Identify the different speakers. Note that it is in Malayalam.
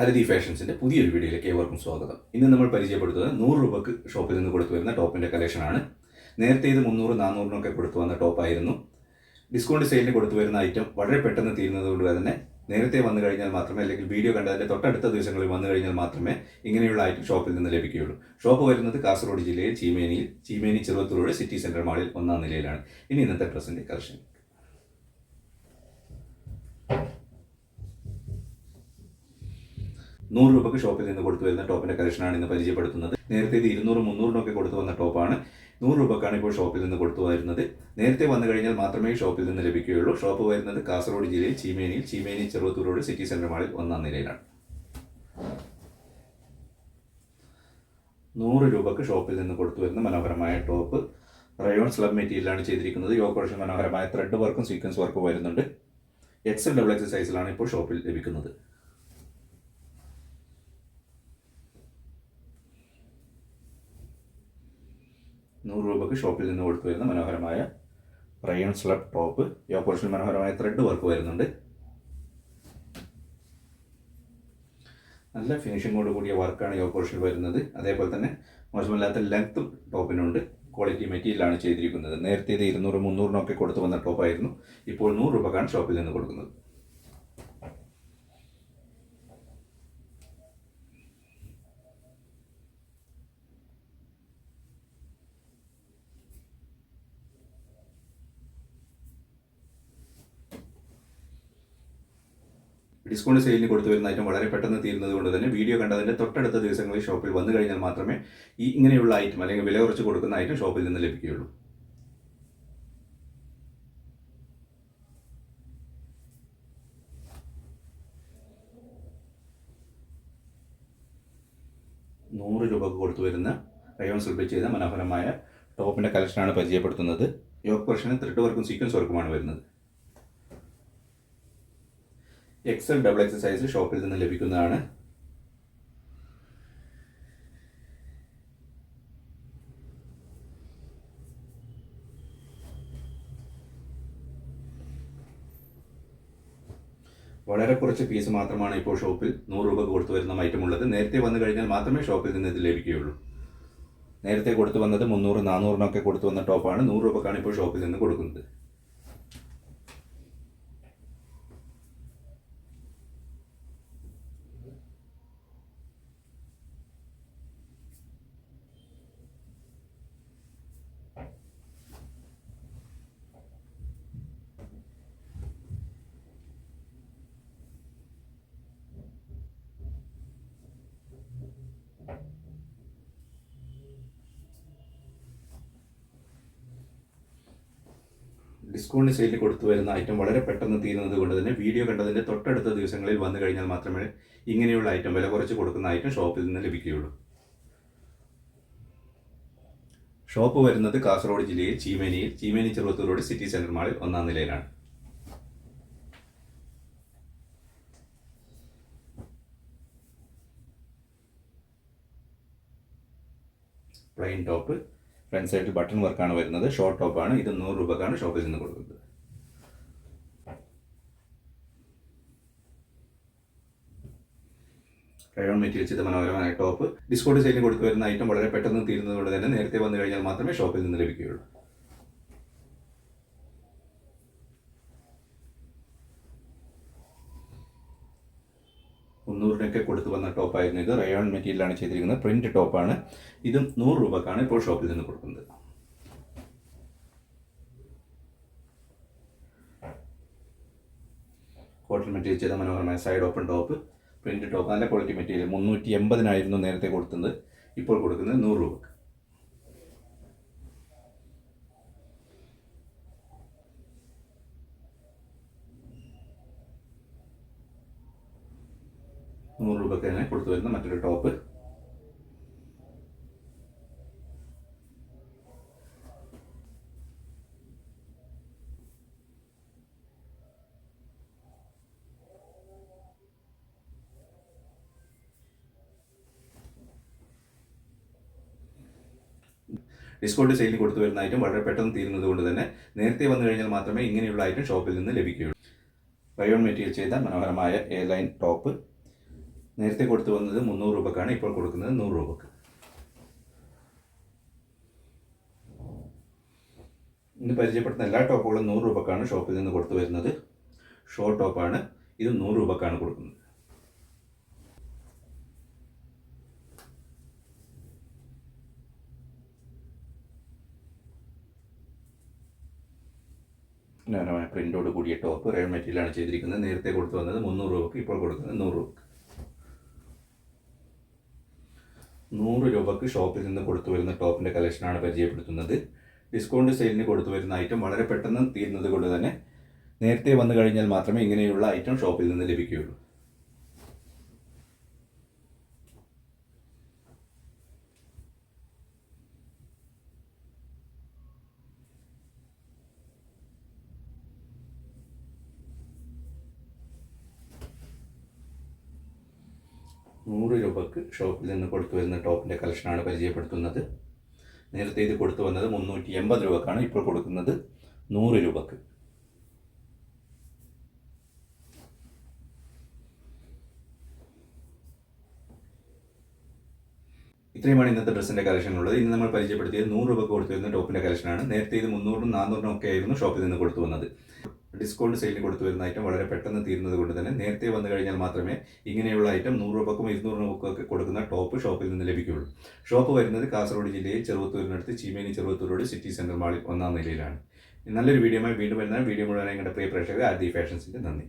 Speaker 1: ആരതി ഫാഷൻസിന്റെ പുതിയൊരു വീഡിയോയിലേക്ക് ഏവർക്കും സ്വാഗതം. ഇന്ന് നമ്മൾ പരിചയപ്പെടുത്തുന്നത് നൂറ് രൂപക്ക് ഷോപ്പിൽ നിന്ന് കൊടുത്തു വരുന്ന ടോപ്പിന്റെ കളക്ഷനാണ് നേരത്തെ ഇത് മുന്നൂറ് നാനൂറിനൊക്കെ കൊടുത്തു വന്ന ടോപ്പായിരുന്നു ഡിസ്കൗണ്ട് സെയിലിന് കൊടുത്തു വരുന്ന ഐറ്റം വളരെ പെട്ടെന്ന് തീരുന്നത് കൊണ്ട് തന്നെ നേരത്തെ വന്നു കഴിഞ്ഞാൽ മാത്രമേ അല്ലെങ്കിൽ വീഡിയോ കണ്ടതിന്റെ തൊട്ടടുത്ത ദിവസങ്ങളിൽ വന്നു കഴിഞ്ഞാൽ മാത്രമേ ഇങ്ങനെയുള്ള ഐറ്റം ഷോപ്പിൽ നിന്ന് ലഭിക്കുകയുള്ളൂ. ഷോപ്പ് വരുന്നത് കാസർഗോഡ് ജില്ലയിൽ ചീമേനിയിൽ ചീമേനി ചെറുവത്തൂരോട് സിറ്റി സെന്റർ മാളിൽ ഒന്നാം നിലയിലാണ്. ഇനി ഇന്നത്തെ ഡ്രസ്സിന്റെ കളക്ഷൻ നൂറ് രൂപയ്ക്ക് ഷോപ്പിൽ നിന്ന് കൊടുത്തു വരുന്ന ടോപ്പിന്റെ കളക്ഷനാണ് ഇന്ന് പരിചയപ്പെടുത്തുന്നത്. നേരത്തെ ഇത് ഇരുന്നൂറ് മുന്നൂറിനൊക്കെ കൊടുത്തു വന്ന ടോപ്പാണ്. നൂറ് രൂപക്കാണ് ഇപ്പോൾ ഷോപ്പിൽ നിന്ന് കൊടുത്തു വരുന്നത്. നേരത്തെ വന്നു കഴിഞ്ഞാൽ മാത്രമേ ഷോപ്പിൽ നിന്ന് ലഭിക്കുകയുള്ളൂ. ഷോപ്പ് വരുന്നത് കാസർഗോഡ് ജില്ലയിൽ ചീമേനിയിൽ Cheemeni Cheruvathur road city centre മാളിൽ ഒന്നാം നിലയിലാണ്. നൂറ് രൂപക്ക് ഷോപ്പിൽ നിന്ന് കൊടുത്തു വരുന്ന മനോഹരമായ ടോപ്പ്. റയോൺ സ്ലബ് മെറ്റീരിയലാണ് ചെയ്തിരിക്കുന്നത്. യോഗോഷൻ മനോഹരമായ ത്രെഡ് വർക്കും സീക്വൻസ് വർക്കും വരുന്നുണ്ട്. എക്സ് ഡബിൾ എക്സ് സൈസിലാണ് ഇപ്പോൾ ഷോപ്പിൽ ലഭിക്കുന്നത്. നൂറ് രൂപയ്ക്ക് ഷോപ്പിൽ നിന്ന് കൊടുത്തു വരുന്ന മനോഹരമായ റയോൺ സ്ലബ് ടോപ്പ് ഈ ഓപ്പറേഷൻ മനോഹരമായ ത്രെഡ് വർക്ക് വരുന്നുണ്ട്. നല്ല ഫിനിഷിങ്ങോട് കൂടിയ വർക്കാണ് ഈ ഓപ്പറേഷൻ വരുന്നത്. അതേപോലെ തന്നെ മോശമില്ലാത്ത ലെങ്ത്തും ടോപ്പിനുണ്ട്. ക്വാളിറ്റി മെറ്റീരിയലാണ് ചെയ്തിരിക്കുന്നത്. നേരത്തെ ഇത് ഇരുന്നൂറ് മുന്നൂറിനൊക്കെ കൊടുത്തു വന്ന ടോപ്പായിരുന്നു. ഇപ്പോൾ നൂറ് രൂപക്കാണ് ഷോപ്പിൽ നിന്ന് കൊടുക്കുന്നത്. ഡിസ്കൗണ്ട് സെയിലിന് കൊടുത്തു വരുന്ന ഐറ്റം വളരെ പെട്ടെന്ന് തീരുന്നത് കൊണ്ട് തന്നെ വീഡിയോ കണ്ടതിന്റെ തൊട്ടടുത്ത ദിവസങ്ങളിൽ ഷോപ്പിൽ വന്നു കഴിഞ്ഞാൽ മാത്രമേ ഈ ഇങ്ങനെയുള്ള ഐറ്റം അല്ലെങ്കിൽ വില കുറച്ച് കൊടുക്കുന്ന ഐറ്റം ഷോപ്പിൽ നിന്ന് ലഭിക്കുകയുള്ളൂ. നൂറ് രൂപക്ക് കൊടുത്തു വരുന്ന കൈവൺ സിൽബിൽ ചെയ്ത മനോഹരമായ ടോപ്പിന്റെ കളക്ഷനാണ് പരിചയപ്പെടുത്തുന്നത്. യോഗ പ്രശ്നം ത്രെഡ് വർക്കും സീക്വൻസ് വർക്കുമാണ് വരുന്നത്. എക്സൽ ഡബിൾ എക്സ് സൈസ് ഷോപ്പിൽ നിന്ന് ലഭിക്കുന്നതാണ്. വളരെ കുറച്ച് പീസ് മാത്രമാണ് ഇപ്പോൾ ഷോപ്പിൽ നൂറ് രൂപ കൊടുത്തു വരുന്ന ഐറ്റം ഉള്ളത്. നേരത്തെ വന്നു കഴിഞ്ഞാൽ മാത്രമേ ഷോപ്പിൽ നിന്ന് ഇത് ലഭിക്കുകയുള്ളൂ. നേരത്തെ കൊടുത്തു വന്നത് മുന്നൂറ് നാനൂറിനൊക്കെ കൊടുത്തു വന്ന ടോപ്പാണ് നൂറ് രൂപക്കാണ് ഇപ്പോൾ ഷോപ്പിൽ നിന്ന് കൊടുക്കുന്നത്. ഡിസ്കൗണ്ട് സെയിലിൽ കൊടുത്തു വരുന്ന ഐറ്റം വളരെ പെട്ടെന്ന് തീരുന്നത് കൊണ്ട് തന്നെ വീഡിയോ കണ്ടതിന്റെ തൊട്ടടുത്ത ദിവസങ്ങളിൽ വന്നു കഴിഞ്ഞാൽ മാത്രമേ ഇങ്ങനെയുള്ള ഐറ്റം വില കുറച്ച് കൊടുക്കുന്ന ഐറ്റം ഷോപ്പിൽ നിന്ന് ലഭിക്കുകയുള്ളൂ. ഷോപ്പ് വരുന്നത് കാസർഗോഡ് ജില്ലയിൽ ചീമേനിയിൽ Cheemeni Cheruvathur road city centre മാളിൽ ഒന്നാം നിലയിലാണ്. Plain top front side button വർക്കാണ് വരുന്നത്. ഷോർട്ട് ടോപ്പാണ് ഇത് നൂറ് രൂപക്കാണ് ഷോപ്പിൽ നിന്ന് കൊടുക്കുന്നത്. റയോൺ മെറ്റീരിയൽ ചെയ്ത മനോഹരമായ ടോപ്പ് ഡിസ്കൗണ്ട് സെയിലിന് കൊടുത്തു വരുന്ന ഐറ്റം വളരെ പെട്ടെന്ന് തീരുന്നതുകൊണ്ട് തന്നെ നേരത്തെ വന്നു കഴിഞ്ഞാൽ മാത്രമേ ഷോപ്പിൽ നിന്ന് ലഭിക്കുകയുള്ളൂ. മുന്നൂറിനൊക്കെ കൊടുത്തു വന്ന ടോപ്പായിരുന്നു ഇത്. റയോൺ മെറ്റീരിയലാണ് ചെയ്തിരിക്കുന്നത്. പ്രിന്റ് ടോപ്പാണ്. ഇതും നൂറ് രൂപക്കാണ് ഇപ്പോൾ ഷോപ്പിൽ നിന്ന് കൊടുക്കുന്നത്. കോട്ടൺ മെറ്റീരിയൽ ചെയ്ത മനോഹരമായ side open top print top നല്ല ക്വാളിറ്റി മെറ്റീരിയൽ മുന്നൂറ്റി എൺപതിനായിരുന്നു നേരത്തെ കൊടുത്തത്. ഇപ്പോൾ കൊടുക്കുന്നത് നൂറ് രൂപക്ക്. നൂറ് രൂപയ്ക്ക് തന്നെ കൊടുത്തു വരുന്ന മറ്റൊരു ടോപ്പ്. ഡിസ്കൗണ്ട് സെയിലിൽ കൊടുത്തു വരുന്ന ഐറ്റം വളരെ പെട്ടെന്ന് തീരുന്നത് കൊണ്ട് തന്നെ നേരത്തെ വന്നു കഴിഞ്ഞാൽ മാത്രമേ ഇങ്ങനെയുള്ള ഐറ്റം ഷോപ്പിൽ നിന്ന് ലഭിക്കുകയുള്ളൂ. ബയോൺ മെറ്റീരിയൽ ചെയ്ത മനോഹരമായ എയർലൈൻ ലൈൻ ടോപ്പ്. നേരത്തെ കൊടുത്തു വന്നത് മുന്നൂറ് രൂപക്കാണ് ഇപ്പോൾ കൊടുക്കുന്നത് നൂറ് രൂപക്ക്. ഇന്ന് പരിചയപ്പെടുത്തുന്ന എല്ലാ ടോപ്പുകളും നൂറ് രൂപക്കാണ് ഷോപ്പിൽ നിന്ന് കൊടുത്തു വരുന്നത്. ഷോ ടോപ്പാണ് ഇത് നൂറ് രൂപക്കാണ് കൊടുക്കുന്നത്. മനോഹരമായ പ്രിന്റോട് കൂടിയ ടോപ്പ് റെയിൽ മെറ്റീരിയലാണ് ചെയ്തിരിക്കുന്നത്. നേരത്തെ കൊടുത്തു വന്നത് മുന്നൂറ് രൂപക്ക് ഇപ്പോൾ കൊടുക്കുന്നത് നൂറ് രൂപക്ക്. നൂറ് രൂപക്ക് ഷോപ്പിൽ നിന്ന് കൊടുത്തു വരുന്ന ടോപ്പിന്റെ കളക്ഷനാണ് പരിചയപ്പെടുത്തുന്നത്. ഡിസ്കൗണ്ട് സെയിലിന് കൊടുത്തു വരുന്ന ഐറ്റം വളരെ പെട്ടെന്ന് തീരുന്നത് കൊണ്ട് തന്നെ നേരത്തെ വന്നു കഴിഞ്ഞാൽ മാത്രമേ ഇങ്ങനെയുള്ള ഐറ്റം ഷോപ്പിൽ നിന്ന് ലഭിക്കുകയുള്ളൂ. നൂറ് രൂപക്ക് ഷോപ്പിൽ നിന്ന് കൊടുത്തു വരുന്ന ടോപ്പിന്റെ കളക്ഷനാണ് പരിചയപ്പെടുത്തുന്നത്. നേരത്തെ ഇത് കൊടുത്തു വന്നത് മുന്നൂറ്റി എൺപത് രൂപക്കാണ് ഇപ്പോൾ കൊടുക്കുന്നത് നൂറ് രൂപക്ക്. ഇത്രയുമാണ് ഇന്നത്തെ ഡ്രസ്സിന്റെ കളക്ഷൻ ഉള്ളത് ഇന്ന് നമ്മൾ പരിചയപ്പെടുത്തിയത് നൂറ് രൂപ കൊടുത്തു വരുന്ന ടോപ്പിന്റെ കളക്ഷനാണ്. നേരത്തെ ഇത് മുന്നൂറും നാനൂറിനും ഒക്കെ ആയിരുന്നു ഷോപ്പിൽ നിന്ന് കൊടുത്തു വന്നത്. ഡിസ്കൗണ്ട് സെയിലിന് കൊടുത്തു വരുന്ന ഐറ്റം വളരെ പെട്ടെന്ന് തീരുന്നത് കൊണ്ട് തന്നെ നേരത്തെ വന്നു കഴിഞ്ഞാൽ മാത്രമേ ഇങ്ങനെയുള്ള ഐറ്റം നൂറ് രൂപക്കും ഇരുന്നൂറ് രൂപക്കും ഒക്കെ കൊടുക്കുന്ന ടോപ്പ് ഷോപ്പിൽ നിന്ന് ലഭിക്കുകയുള്ളൂ. ഷോപ്പ് വരുന്നത് കാസർഗോഡ് ജില്ലയിൽ ചെറുവത്തൂരിനടുത്ത് Cheemeni Cheruvathur road city centre മാളിൽ ഒന്നാം നിലയിലാണ്. നല്ലൊരു വീഡിയോയുമായി വീണ്ടും വരുന്ന വീഡിയോ മുഴുവൻ നിങ്ങളുടെ പ്രിയ പ്രേക്ഷകർ ആദ്യ ഫാഷൻസിന്റെ നന്ദി.